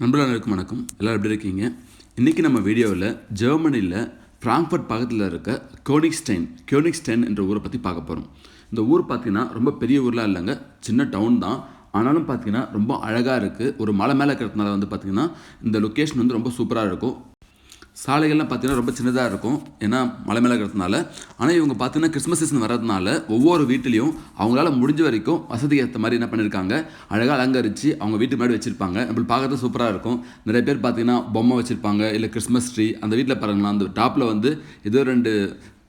நண்பர்கள் வணக்கம். எல்லோரும் எப்படி இருக்கீங்க? இன்றைக்கி நம்ம வீடியோவில் ஜெர்மனியில் ஃப்ராங்க்ஃபர்ட் பக்கத்தில் இருக்க கோனிக்ஸ்டைன் கோனிக்ஸ்டைன் என்ற ஊரை பற்றி பார்க்க போகிறோம் இந்த ஊர் பார்த்திங்கன்னா ரொம்ப பெரிய ஊர்லாம் இல்லைங்க. சின்ன டவுன் தான். ஆனாலும் பார்த்தீங்கன்னா ரொம்ப அழகாக இருக்குது ஒரு மலை மேலே இருக்கிறதுனால வந்து பார்த்தீங்கன்னா இந்த லொக்கேஷன் வந்து ரொம்ப சூப்பராக இருக்கும். சாலைகள்லாம் பார்த்தீங்கன்னா ரொம்ப சின்னதாக இருக்கும். ஏன்னா மலை மேலே இருக்கிறதுனால. ஆனால் இவங்க பார்த்தீங்கன்னா கிறிஸ்மஸ் சீசன் வர்றதுனால ஒவ்வொரு வீட்லேயும் அவங்களால முடிஞ்ச வரைக்கும் வசதிக்கு ஏற்ற மாதிரி என்ன பண்ணியிருக்காங்க அழகாக அலங்கரித்து அவங்க வீட்டு முன்னாடி வச்சுருப்பாங்க. நம்மளுக்கு பார்க்குறது சூப்பராக இருக்கும். நிறைய பேர் பார்த்தீங்கன்னா பொம்மை வச்சுருப்பாங்க. இல்லை கிறிஸ்மஸ் ட்ரீ. அந்த வீட்டில் பாருங்களா அந்த டாப்பில் வந்து ஏதோ ரெண்டு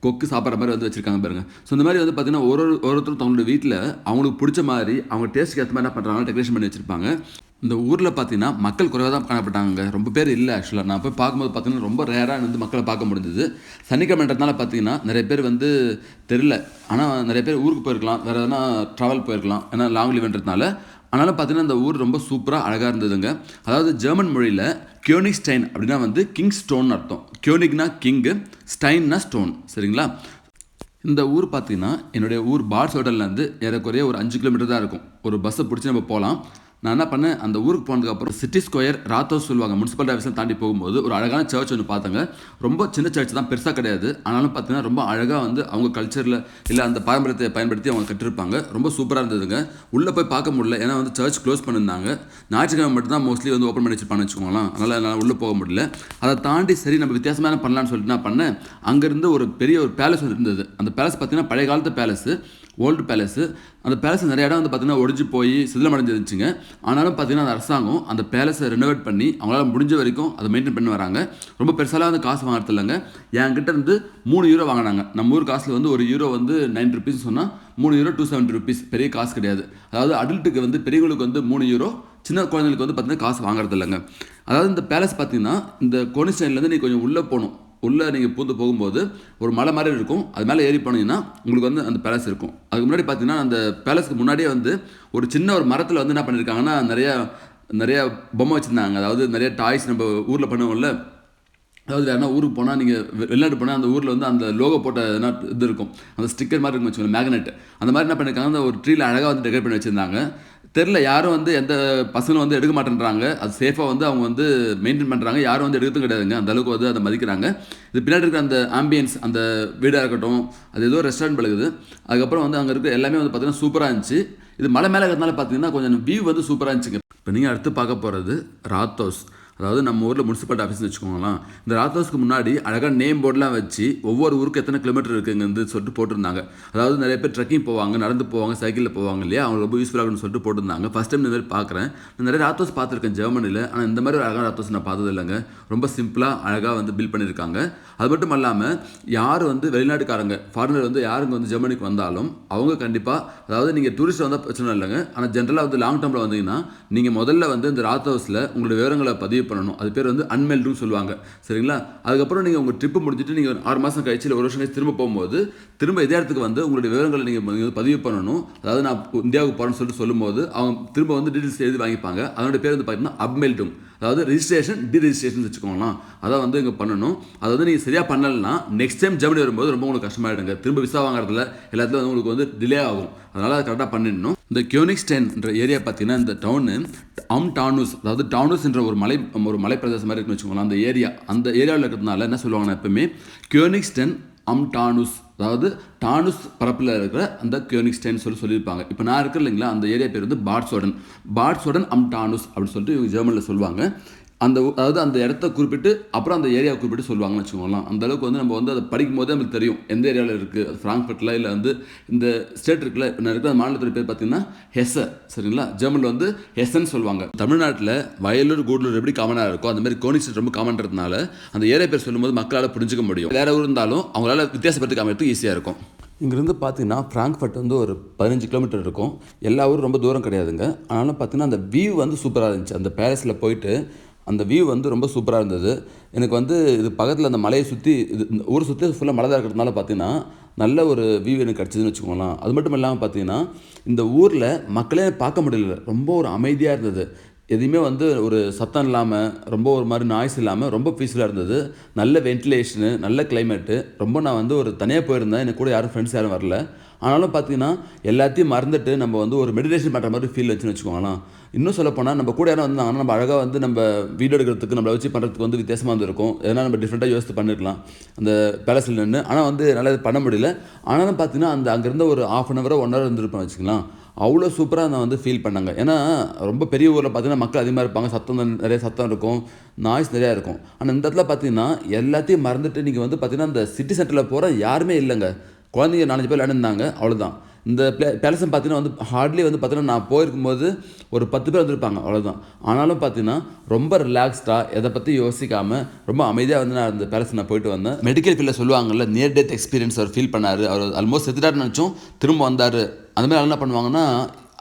கொக்கு சாப்பிட்ற மாதிரி வந்து வச்சுருக்காங்க பாருங்கள் ஸோ இந்த மாதிரி வந்து பார்த்திங்கன்னா ஒரு ஒரு ஒருத்தரும் தங்களோட வீட்டில் அவங்களுக்கு பிடிச்ச மாதிரி அவங்க டேஸ்ட்டுக்கு ஏற்ற மாதிரி என்ன பண்ணுறாங்க டெக்கரேஷன் பண்ணி வச்சுருப்பாங்க. இந்த ஊரில் பார்த்தீங்கன்னா மக்கள் குறைவாக தான் காணப்பட்டாங்க. ரொம்ப பேர் இல்லை ஆக்சுவலாக நான் போய் பார்க்கும்போது பார்த்தீங்கன்னா ரொம்ப ரேராக வந்து மக்களை பார்க்க முடிஞ்சது. சனிக்கிழமைன்றதுனால பார்த்தீங்கன்னா நிறைய பேர் வந்து தெரில ஆனால் நிறைய பேர் ஊருக்கு போயிருக்கலாம். வேறு எதனா ட்ராவல் போயிருக்கலாம். ஏன்னா லாங் லீவ்ன்றதுனால ஆனாலும் பார்த்தீங்கன்னா இந்த ஊர் ரொம்ப சூப்பராக அழகாக இருந்ததுங்க. அதாவது ஜெர்மன் மொழியில் கியோனிக் ஸ்டைன் அப்படின்னா வந்து கிங் ஸ்டோன் அர்த்தம். கியோனிக்னா கிங்கு ஸ்டைன்னா ஸ்டோன் சரிங்களா? இந்த ஊர் பார்த்தீங்கன்னா என்னுடைய ஊர் பார்ஸ் ஹோட்டல்லேருந்து ஏறக்குறைய ஒரு அஞ்சு கிலோமீட்டர் தான் இருக்கும். ஒரு பஸ்ஸை பிடிச்சி நம்ம போகலாம். நான் என்ன பண்ணேன் அந்த ஊருக்கு போனதுக்கப்புறம் சிட்டி ஸ்கொயர் ராத்தோஸ் சொல்லுவாங்க முனிசிபல் ஆஃபீஸில் தாண்டி போகும்போது ஒரு அழகான சர்ச் ஒன்று பார்த்தாங்க. ரொம்ப சின்ன சர்ச் தான் பெருசாக கிடையாது. ஆனாலும் பார்த்தீங்கன்னா ரொம்ப அழகாக வந்து அவங்க கல்ச்சரில் இல்லை அந்த பாரம்பரியத்தை பயன்படுத்தி அவங்க கட்டிருப்பாங்க. ரொம்ப சூப்பராக இருந்ததுங்க. உள்ளே போய் பார்க்க முடியல. ஏன்னா வந்து சர்ச் க்ளோஸ் பண்ணியிருந்தாங்க. ஞாயிற்றுக்கிழமை மட்டும் தான் மோஸ்ட்லி வந்து ஓப்பன் பண்ணி வச்சிருப்பான்னு வச்சுக்கோங்களேன். அதனால் என்னால் உள்ளே போக முடியல. அதை தாண்டி சரி நம்ம வித்தியாசமான பண்ணலான்னு சொல்லிட்டு நான் பண்ணேன். அங்கேருந்து ஒரு பெரிய ஒரு பேலஸ் வந்து இருந்தது. அந்த பேலஸ் பார்த்தீங்கன்னா பழைய காலத்து பேலஸு ஓல்டு பேலஸு அந்த பேலஸ் நிறைய இடம் வந்து பார்த்திங்கன்னா ஒடிஞ்சு போய் சிதிலமடைஞ்சிருந்துச்சுங்க. ஆனாலும் பார்த்தீங்கன்னா அந்த அரசாங்கம் அந்த பேலஸை ரெனோவேட் பண்ணி அவங்களால முடிஞ்ச வரைக்கும் அதை மெயின்டைன் பண்ணி வராங்க. ரொம்ப பெருசாலாம் வந்து காசு வாங்குறது இல்லைங்க. என்கிட்ட இருந்து மூணு யூரோ வாங்கினாங்க. நம்ம ஊர் காசில் வந்து ஒரு யூரோ வந்து நைன் ருபீஸ் சொன்னால் மூணு யூரோ டூ செவன்ட்டி ருபீஸ் பெரிய காசு கிடையாது. அதாவது அடல்ட்டுக்கு வந்து பெரியவங்களுக்கு வந்து மூணு யூரோ சின்ன குழந்தைங்களுக்கு வந்து பார்த்திங்கன்னா காசு வாங்குறது இல்லைங்க. அதாவது இந்த பேலஸ் பார்த்தீங்கன்னா இந்த கோனிஸ்டைன்லேருந்து நீ கொஞ்சம் உள்ளே போகணும். உள்ளே நீங்கள் பூந்து போகும்போது ஒரு மலை மாதிரி இருக்கும். அது மேலே ஏறி போனீங்கன்னா உங்களுக்கு வந்து அந்த பேலஸ் இருக்கும். அதுக்கு முன்னாடி பார்த்தீங்கன்னா அந்த பேலஸ்க்கு முன்னாடியே வந்து ஒரு சின்ன ஒரு மரத்தில் வந்து என்ன பண்ணியிருக்காங்கன்னா நிறையா நிறையா பொம்மை வச்சுருந்தாங்க. அதாவது நிறைய டாய்ஸ் நம்ம ஊரில் பண்ணுவோம்ல. அதாவது யாருன்னா ஊருக்கு போனால் நீங்கள் வெளிநாட்டு போனால் அந்த ஊரில் வந்து அந்த லோகோ போட்ட எதனா இது இருக்கும். அந்த ஸ்டிக்கர் மாதிரி இருக்கும் வச்சுக்கோங்க மேக்னெட் அந்த மாதிரி என்ன பண்ணியிருக்காங்க அந்த ஒரு ட்ரீல அழகாக வந்து டெக்கரேட் பண்ணி வச்சுருந்தாங்க. தெரில யாரும் வந்து எந்த பசங்களும் வந்து எடுக்க மாட்டேன்றாங்க. அது சேஃபாக வந்து அவங்க வந்து மெயின்டைன் பண்ணுறாங்க யாரும் வந்து எடுக்கிறதும் கிடையாதுங்க. அந்த அளவுக்கு வந்து அதை மதிக்கிறாங்க. இது பின்னாடி இருக்கிற அந்த ஆம்பியன்ஸ் அந்த வீடாக இருக்கட்டும் அது ஏதோ ரெஸ்டாரண்ட் பழகுது அதுக்கப்புறம் வந்து அங்கே இருக்க எல்லாமே வந்து பார்த்தீங்கன்னா சூப்பராக இருந்துச்சு. இது மலை மேலே இருக்கிறதுனால பார்த்தீங்கன்னா கொஞ்சம் வியூ வந்து சூப்பராக இருந்துச்சுங்க. இப்போ நீங்கள் அடுத்து பார்க்க போகிறது ராத்தோஸ். அதாவது நம்ம ஊரில் முனிசிபாலிட்டி ஆஃபீஸ்னு வச்சுக்கோங்களேன் இந்த ராத்தோஸ்க்கு முன்னாடி அழகாக நேம் போர்டெலாம் வச்சு ஒவ்வொரு ஊருக்கு எத்தனை கிலோமீட்டர் இருக்குங்கிறது சொல்லிட்டு போட்டிருந்தாங்க. அதாவது நிறைய பேர் ட்ரெக்கிங் போவாங்க நடந்து போவாங்க சைக்கிளில் போவாங்க இல்லையா? அவங்க ரொம்ப யூஸ்ஃபுல்லாக இருக்குன்னு சொல்லிட்டு போட்டிருந்தாங்க. ஃபஸ்ட் டைம் இந்த மாதிரி பார்க்குறேன் நான் நிறைய ராத்தோஸ் பார்த்துருக்கேன் ஜெர்மனியில் ஆனால் இந்த மாதிரி ஒரு அழகாக ராத்தோஸ் நான் பார்த்தது இல்லைங்க. ரொம்ப சிம்பிளாக அழகாக வந்து பில்ட் பண்ணியிருக்காங்க அது மட்டும் இல்லாமல் யார் வந்து வெளிநாட்டுக்காரங்க ஃபாரினர் வந்து யாருங்க வந்து ஜெர்மனிக்கு வந்தாலும் அவங்க கண்டிப்பாக அதாவது நீங்கள் டூரிஸ்ட் வந்தால் பிரச்சனை இல்லைங்க. ஆனால் ஜென்ரலாக வந்து லாங் டேர்மில் வந்தீங்கன்னா நீங்கள் முதல்ல வந்து இந்த ராத் ஹவுஸில் உங்களோட விவரங்களை பதிவு பண்ணணும். அது பேர் வந்து அன்மெல்டுன்னு சொல்லுவாங்க. சரிங்களா? அதுக்கப்புறம் நீங்கள் உங்கள் ட்ரிப்பு முடிஞ்சுட்டு நீங்கள் ஒரு ஆறு மாதம் கழிச்சு ஒரு வருஷம் கழிச்சு திரும்ப போகும்போது திரும்ப இதே இடத்துக்கு வந்து உங்களுடைய விவரங்களை நீங்கள் பதிவு பண்ணணும். அதாவது நான் இந்தியாவுக்கு போகிறேன்னு சொல்லிட்டு சொல்லும்போது அவங்க திரும்ப வந்து டீட்டெயில்ஸ் எழுதி வாங்கிப்பாங்க. அதனுடைய பேர் வந்து பார்த்தீங்கன்னா அப்மெல்டும் அதாவது ரிஜிஸ்ட்ரேஷன் டி ரிஜிஸ்ட்ரேஷன் வச்சுக்கோங்களேன். அதான் வந்து இங்கே பண்ணணும். அதை வந்து நீங்கள் சரியாக பண்ணலைன்னா நெக்ஸ்ட் டைம் ஜெர்மனி வரும்போது ரொம்ப உங்களுக்கு கஷ்டமாயிடுங்க. திரும்ப விசா வாங்குறதுல எல்லாத்துலையும் வந்து உங்களுக்கு வந்து டிலே ஆகும். அதனால் அதை கரெக்டாக பண்ணிடணும். இந்த கியோனிக்ஸ்டென்ற ஏரியா பார்த்தீங்கன்னா இந்த டவுனு அம் டானூஸ் அதாவது டானூஸ்ன்ற ஒரு மலை ஒரு மலை பிரதேசம் மாதிரி இருக்குன்னு வச்சுக்கோங்களேன். அந்த ஏரியா அந்த ஏரியாவில் இருக்கிறதுனால என்ன சொல்லுவாங்கன்னா எப்பவுமே கியோனிக்ஸ்டென் அம் டானூஸ் அதாவது டானுஸ் பரப்பில் இருக்கிற அந்த கியோனிக்ஸ்டைன் சொல்லி சொல்லியிருப்பாங்க. இப்போ நான் இருக்கிற இல்லைங்களா அந்த ஏரியா பேர் வந்து பார்ட்ஸோடன் பார்ட்ஸோடன் அம் டானுஸ் அப்படின்னு சொல்லிட்டு இவங்க ஜெர்மனில் சொல்லுவாங்க. அந்த அதாவது அந்த இடத்த குறிப்பிட்டு அப்புறம் அந்த ஏரியாவை குறிப்பிட்டு சொல்லுவாங்கன்னு வச்சுக்கோங்களேன். அந்தளவுக்கு வந்து நம்ம வந்து அதை படிக்கும் போதே நமக்கு தெரியும். எந்த ஏரியாவில் இருக்குது அது ஃப்ராங்க்ஃபர்ட்டில் இல்லை வந்து இந்த ஸ்டேட் இருக்குல்ல இப்போ நான் இருக்கிற மாநிலத்துடைய பேர் பார்த்தீங்கன்னா ஹெச சரிங்களா? ஜெர்மனில் வந்து ஹெசன்னு சொல்லுவாங்க. தமிழ்நாட்டில் வயலூர் கூடலூர் எப்படி காமனாக இருக்கோ அந்த மாதிரி கோனி ஸ்டேட் ரொம்ப காமன்றதுனால அந்த ஏரியா பேர் சொல்லும்போது மக்களால் புரிஞ்சிக்க முடியும். வேற ஊர் இருந்தாலும் அவங்களால வித்தியாசப்பட்டு காமிக்கிறதுக்கு ஈஸியாக இருக்கும். இங்கேருந்து பார்த்தீங்கன்னா ஃப்ராங்க்ஃபர்ட் வந்து ஒரு பதினஞ்சு கிலோமீட்டர் இருக்கும். எல்லா ஊரும் ரொம்ப தூரம் கிடையாதுங்க. ஆனாலும் பார்த்தீங்கன்னா அந்த வியூ வந்து சூப்பராக இருந்துச்சு. அந்த பேலஸில் போயிட்டு அந்த வியூ வந்து ரொம்ப சூப்பராக இருந்தது. எனக்கு வந்து இது பக்கத்தில் அந்த மலையை சுற்றி இது இந்த ஊர் சுற்றி ஃபுல்லாக மலை தான் இருக்கிறதுனால பார்த்தீங்கன்னா நல்ல ஒரு வியூ எனக்கு கிடச்சிதுன்னு வச்சுக்கோங்களேன். அது மட்டும் இல்லாமல் பார்த்தீங்கன்னா இந்த ஊரில் மக்களே பார்க்க முடியல. ரொம்ப ஒரு அமைதியாக இருந்தது. எதையுமே வந்து ஒரு சத்தம் இல்லாமல் ரொம்ப ஒரு மாதிரி நாய்ஸ் இல்லாமல் ரொம்ப பீஸ்ஃபுல்லாக இருந்தது. நல்ல வென்டிலேஷனு நல்ல கிளைமேட்டு ரொம்ப நான் வந்து ஒரு தனியாக போயிருந்தேன். எனக்கு கூட யாரும் ஃப்ரெண்ட்ஸ் யாரும் வரல. ஆனாலும் பார்த்தீங்கன்னா எல்லாத்தையும் மறந்துட்டு நம்ம வந்து ஒரு மெடிடேஷன் பண்ணுற மாதிரி ஃபீல் வச்சுன்னு வச்சுக்கோங்களேன். இன்னும் சொல்லப்போனால் நம்ம கூட யாரும் வந்தாங்கன்னா நம்ம அழகாக வந்து நம்ம வீடியோ எடுக்கிறதுக்கு நம்மளை வச்சு பண்ணுறதுக்கு வந்து வித்தியாசமாக இருந்திருக்கும் எதனால் நம்ம டிஃப்ரெண்ட்டாக யோசித்து பண்ணிருக்கலாம். அந்த பேலஸில் நின்று ஆனால் வந்து என்னால் இது பண்ண முடியல. ஆனாலும் பார்த்தீங்கன்னா அந்த அங்கேருந்து ஒரு ஆஃப் அன் ஹவரோ ஒன் ஹவர் இருந்திருப்பேன் வச்சுக்கலாம் அவ்வளோ சூப்பராக நான் வந்து ஃபீல் பண்ணாங்க. ஏன்னா ரொம்ப பெரிய ஊரில் பார்த்தீங்கன்னா மக்கள் அதிகமாக இருப்பாங்க. சத்தம் நிறைய சத்தம் இருக்கும். நாய்ஸ் நிறையா இருக்கும். ஆனால் இந்த இடத்துல பார்த்தீங்கன்னா எல்லாத்தையும் மறந்துட்டு நீங்கள் வந்து பார்த்தீங்கன்னா அந்த சிட்டி சென்டரில் போகிற யாருமே இல்லைங்க. குழந்தைங்க நாலஞ்சு பேர் விளையாண்டுருந்தாங்க அவ்வளோதான் இந்த பிளே பேலஸும் பார்த்தீங்கன்னா வந்து ஹார்ட்லி வந்து பார்த்தீங்கன்னா நான் போயிருக்கும்போது ஒரு பத்து பேர் வந்திருப்பாங்க அவ்வளோதான் ஆனாலும் பார்த்தீங்கன்னா ரொம்ப ரிலாக்ஸ்டாக எதை பற்றி யோசிக்காமல் ரொம்ப அமைதியாக வந்து நான் அந்த பேலஸ் நான் போயிட்டு வந்தேன். மெடிக்கல் ஃபீல்டில் சொல்லுவாங்கல்ல நியர் டெத் எக்ஸ்பீரியன்ஸ் அவர் ஃபீல் பண்ணார். அவர் ஆல்மோஸ்ட் செத்துட்டாருன்னு நினச்சோம் திரும்ப வந்தார். அந்த மாதிரி என்ன பண்ணுவாங்கன்னா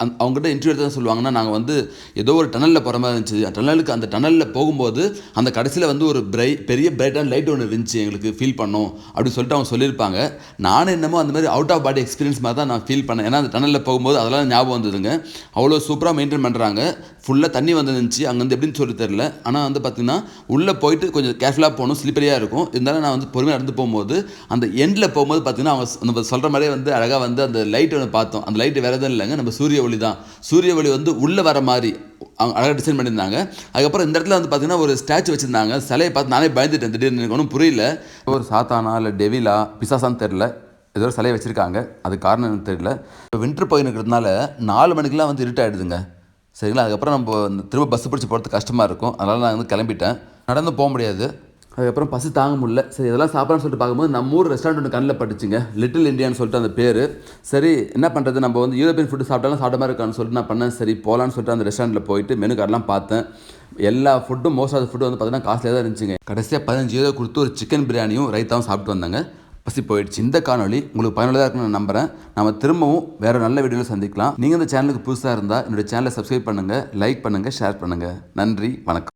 அந் அவங்ககிட்ட இன்டர்வியூ தான் சொல்லுவாங்கன்னா நாங்கள் வந்து ஏதோ ஒரு டனலில் போகிற மாதிரி இருந்துச்சு. டனலுக்கு அந்த டனலில் போகும்போது அந்த கடைசியில் வந்து ஒரு பிரை பெரிய பிரைட்டான லைட் ஒன்று இருந்துச்சு எங்களுக்கு ஃபீல் பண்ணோம் அப்படின்னு சொல்லிட்டு அவங்க சொல்லியிருப்பாங்க. நானும் என்னமோ அந்த மாதிரி அவுட் ஆஃப் பாடி எக்ஸ்பீரியன்ஸ் மாதிரி தான் நான் ஃபீல் பண்ணேன். ஏன்னா அந்த டனலில் போகும்போது அதெல்லாம் ஞாபகம் வந்ததுங்க. அவ்வளோ சூப்பராக மெயின்டைன் பண்ணுறாங்க ஃபுல்லாக தண்ணி வந்துருந்துச்சு அங்கேருந்து எப்படின்னு சொல்லி தெரில ஆனால் வந்து பார்த்திங்கன்னா உள்ளே போயிட்டு கொஞ்சம் கேர்ஃபுல்லாக போகணும். ஸ்லிப்பரியாக இருக்கும். இருந்தாலும் நான் வந்து பொறுமையாக நடந்து போகும்போது அந்த எண்டில் போகும்போது பார்த்தீங்கன்னா அவங்க நம்ம சொல்கிற மாதிரியே வந்து அழகாக வந்து அந்த லைட் ஒன்று பார்த்தோம். அந்த லைட் வேறு எதுவும் இல்லைங்க. நம்ம சூரிய ஒளி தான் சூரிய ஒளி வந்து உள்ளே வர மாதிரி அவங்க அழகாக டிசைன் பண்ணியிருந்தாங்க. அதுக்கப்புறம் இந்த இடத்துல வந்து பார்த்தீங்கன்னா ஒரு ஸ்டாச்சு வச்சுருந்தாங்க. சிலையை பார்த்து நானே பயந்துட்டேன். திடீர்னு எனக்கு ஒன்றும் புரியல. ஒரு சாத்தானா இல்லை டெவிலா பிசாசான்னு தெரில ஏதோ ஒரு சிலையை வச்சுருக்காங்க. அது காரணம் எனக்கு தெரியல. இப்போ வின்டர் போயினுக்கிறதுனால நாலு மணிக்கெலாம் வந்து இருட்டாயிடுதுங்க சரிங்களா? அதுக்கப்புறம் நம்ம இந்த திரும்ப பஸ் பிடிச்சி போகிறது கஷ்டமாக இருக்கும். அதனால் நான் வந்து கிளம்பிட்டேன். நடந்து போக முடியாது. அதுக்கப்புறம் பசி தாங்க முடியல. சரி இதெல்லாம் சாப்பிட்லான்னு சொல்லிட்டு பார்க்கும்போது நம்ம ஊர் ரெஸ்டாரண்ட் ஒன்று கண்ணில் பட்டுச்சுங்க. லிட்டில் இந்தியான்னு சொல்லிட்டு அந்த பேர். சரி என்ன பண்ணுறது நம்ம வந்து யூரோப்பியன் ஃபுட்டு சாப்பிட்டாலும் சாப்பிட்ட மாதிரி இருக்கான்னு சொல்லிட்டு நான் பண்ணேன். சரி போகலான்னு சொல்லிட்டு அந்த ரெஸ்டாரண்ட்டில் போயிட்டு மெனு கார்டெலாம் பார்த்தேன். எல்லா ஃபுட்டும் மோஸ்ட் ஆஃப் த ஃபுட்டு வந்து பார்த்தீங்கன்னா காஸ்ட்லியாக தான் இருந்துச்சுங்க. கடைசியாக பதினஞ்சு யூரோ கொடுத்து ஒரு சிக்கன் பிரியாணியும் ரைத்தாவும் சாப்பிட்டு வந்தாங்க. பசி போயிடுச்சு. இந்த காணொலி உங்களுக்கு பயனுள்ளதாக இருக்குன்னு நான் நம்புகிறேன் நம்ம திரும்பவும் வேறு நல்ல வீடியோவில் சந்திக்கலாம். நீங்கள் இந்த சேனலுக்கு புதுசாக இருந்தால் என்னுடைய சேனலை சப்ஸ்கிரைப் பண்ணுங்கள் லைக் பண்ணுங்கள் ஷேர் பண்ணுங்கள் நன்றி வணக்கம்.